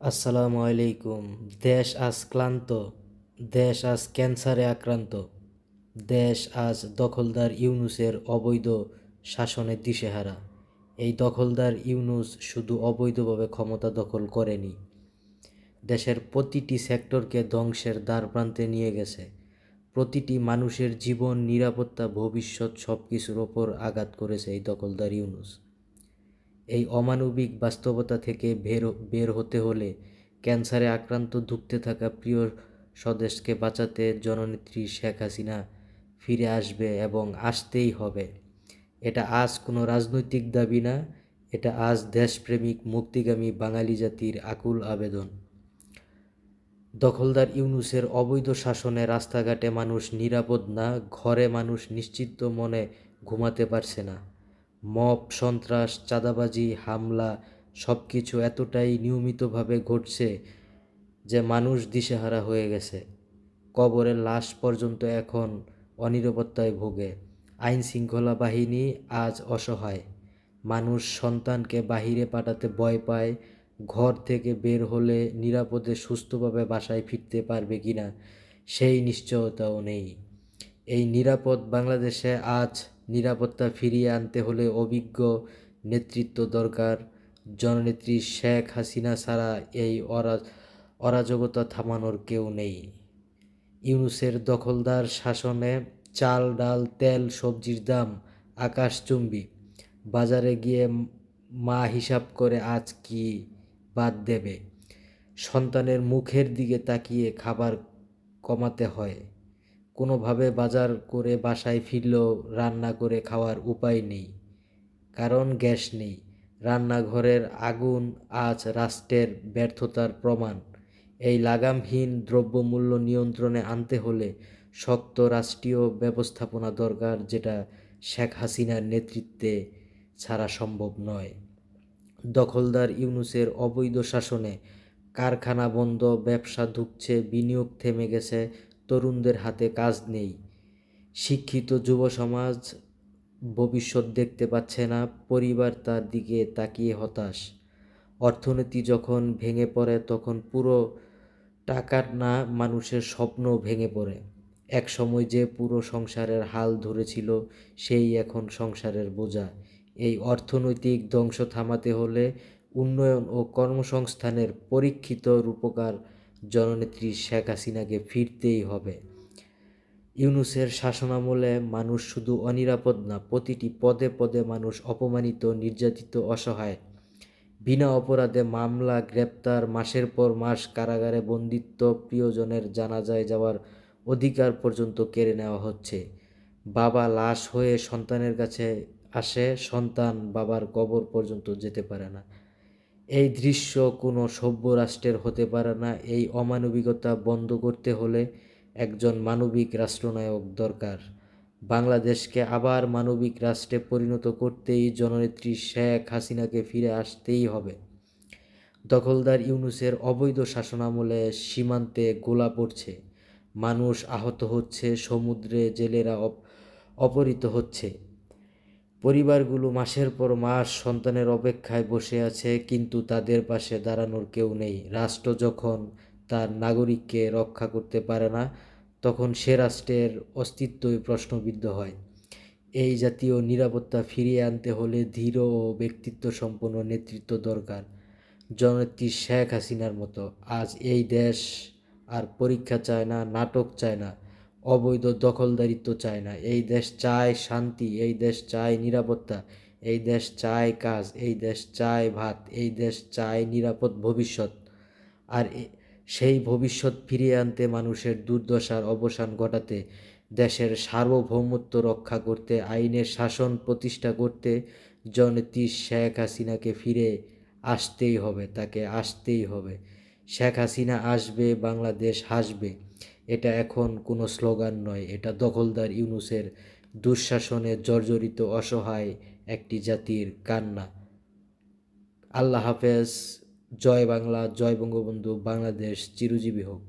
আসসালামু আলাইকুম। দেশ আজ ক্লান্ত, দেশ আজ ক্যান্সারে আক্রান্ত, দেশ আজ দখলদার ইউনুসের অবৈধ শাসনের দিশেহারা। এই দখলদার ইউনুস শুধু অবৈধভাবে ক্ষমতা দখল করেনি, দেশের প্রতিটি সেক্টরকে ধ্বংসের দ্বারপ্রান্তে নিয়ে গেছে। প্রতিটি মানুষের জীবন, নিরাপত্তা, ভবিষ্যৎ সব কিছুর ওপর আঘাত করেছে এই দখলদার ইউনুস। এই অমানবিক বাস্তবতা থেকে বের বের হতে হলে ক্যান্সারে আক্রান্ত ধুঁকতে থাকা প্রিয় স্বদেশকে বাঁচাতে জননেত্রী শেখ হাসিনা ফিরে আসবে এবং আসতেই হবে। এটা আজ কোনো রাজনৈতিক দাবি না, এটা আজ দেশপ্রেমিক মুক্তিগামী বাঙালি জাতির আকুল আবেদন। দখলদার ইউনুসের অবৈধ শাসনে রাস্তাঘাটে মানুষ নিরাপদ না, ঘরে মানুষ নিশ্চিত মনে ঘুমাতে পারছে না। মব, সন্ত্রাস, চাঁদাবাজি, হামলা সব কিছু এতটাই নিয়মিতভাবে ঘটছে যে মানুষ দিশেহারা হয়ে গেছে। কবরের লাশ পর্যন্ত এখন অনিরাপত্তায় ভোগে। আইন শৃঙ্খলা বাহিনী আজ অসহায়। মানুষ সন্তানকে বাহিরে পাঠাতে ভয় পায়, ঘর থেকে বের হলে নিরাপদে সুস্থভাবে বাসায় ফিরতে পারবে কিনা সেই নিশ্চয়তাও নেই। এই নিরাপদ বাংলাদেশে আজ নিরাপত্তা ফিরিয়ে আনতে হলে অভিজ্ঞ নেতৃত্ব দরকার। জননেত্রী শেখ হাসিনা ছাড়া এই অরা, অরাজকতা থামানোর কেউ নেই। ইউনুসের দখলদার শাসনে চাল, ডাল, তেল, সবজির দাম আকাশচুম্বী। বাজারে গিয়ে মা হিসাব করে আজ কি বাদ দেবে? সন্তানের মুখের দিকে তাকিয়ে খাবার কমাতে হয়। কোনোভাবে বাজার করে বাসায় ফিরলেও রান্না করে খাওয়ার উপায় নেই, কারণ গ্যাস নেই। রান্নাঘরের আগুন আজ রাষ্ট্রের ব্যর্থতার প্রমাণ। এই লাগামহীন দ্রব্যমূল্য নিয়ন্ত্রণে আনতে হলে শক্ত রাষ্ট্রীয় ব্যবস্থাপনা দরকার যেটা শেখ হাসিনার নেতৃত্বে ছাড়া সম্ভব নয়। দখলদার ইউনুসের অবৈধ শাসনে কারখানা বন্ধ, ব্যবসা ধুকছে, বিনিয়োগ থেমে গেছে তরুণদের হাতে কাজ নেই। শিক্ষিত যুব সমাজ ভবিষ্যৎ দেখতে পাচ্ছে না, পরিবার তার দিকে তাকিয়ে হতাশ। অর্থনীতি যখন ভেঙে পড়ে, তখন পুরো টাকার না মানুষের স্বপ্ন ভেঙে পড়ে। এক সময় যে পুরো সংসারের হাল ধরেছিল, সেই এখন সংসারের বোঝা। এই অর্থনৈতিক ধ্বংস থামাতে হলে উন্নয়ন ও কর্মসংস্থানের পরীক্ষিত রূপকার জননেত্রী শেখ হাসিনাকে ফিরতেই হবে। ইউনুসের শাসনামলে মানুষ শুধু অনিরাপদ না, প্রতিটি পদে পদে মানুষ অপমানিত, নির্যাতিত, অসহায়। বিনা অপরাধে মামলা, গ্রেপ্তার, মাসের পর মাস কারাগারে বন্দিত্ব, প্রিয়জনের জানাজায় যাওয়ার অধিকার পর্যন্ত কেড়ে নেওয়া হচ্ছে। বাবা লাশ হয়ে সন্তানের কাছে আসে, সন্তান বাবার কবর পর্যন্ত যেতে পারে না। এই দৃশ্য কোনো সভ্য রাষ্ট্রের হতে পারে না। এই অমানবিকতা বন্ধ করতে হলে একজন মানবিক রাষ্ট্রনায়ক দরকার। বাংলাদেশকে আবার মানবিক রাষ্ট্রে পরিণত করতেই জননেত্রী শেখ হাসিনাকে ফিরে আসতেই হবে। দখলদার ইউনুসের অবৈধ শাসনামলে সীমান্তে গোলা পড়ছে। মানুষ আহত হচ্ছে, সমুদ্রে জেলেরা অপহৃত হচ্ছে। পরিবারগুলো মাসের পর মাস সন্তানের অপেক্ষায় বসে আছে, কিন্তু তাদের পাশে দাঁড়ানোর কেউ নেই। রাষ্ট্র যখন তার নাগরিককে রক্ষা করতে পারে না, তখন সে রাষ্ট্রের অস্তিত্বই প্রশ্নবিদ্ধ হয়। এই জাতীয় নিরাপত্তা ফিরিয়ে আনতে হলে ধীর ও ব্যক্তিত্ব সম্পন্ন নেতৃত্ব দরকার। জননেত্রী শেখ হাসিনার মতো, আজ এই দেশ আর পরীক্ষা চায় না, নাটক চায় না। অবৈধ দখলদারিত্ব চায় না। এই দেশ চায় শান্তি, এই দেশ চায় নিরাপত্তা, এই দেশ চায় কাজ, এই দেশ চায় ভাত, এই দেশ চায় নিরাপদ ভবিষ্যৎ। আর সেই ভবিষ্যৎ ফিরিয়ে আনতে মানুষের দুর্দশার অবসান ঘটাতে, দেশের সার্বভৌমত্ব রক্ষা করতে, আইনের শাসন প্রতিষ্ঠা করতে জননেত্রী শেখ হাসিনাকে ফিরে আসতেই হবে, তাকে আসতেই হবে। শেখ হাসিনা আসবে, বাংলাদেশ হাসবে। এটা এখন কোনো স্লোগান নয়, এটা দখলদার ইউনুসের দুঃশাসনে জর্জরিত অসহায় একটি জাতির কান্না। আল্লাহ হাফেজ, জয় বাংলা, জয় বঙ্গবন্ধু, বাংলাদেশ, চিরজীবী হোক।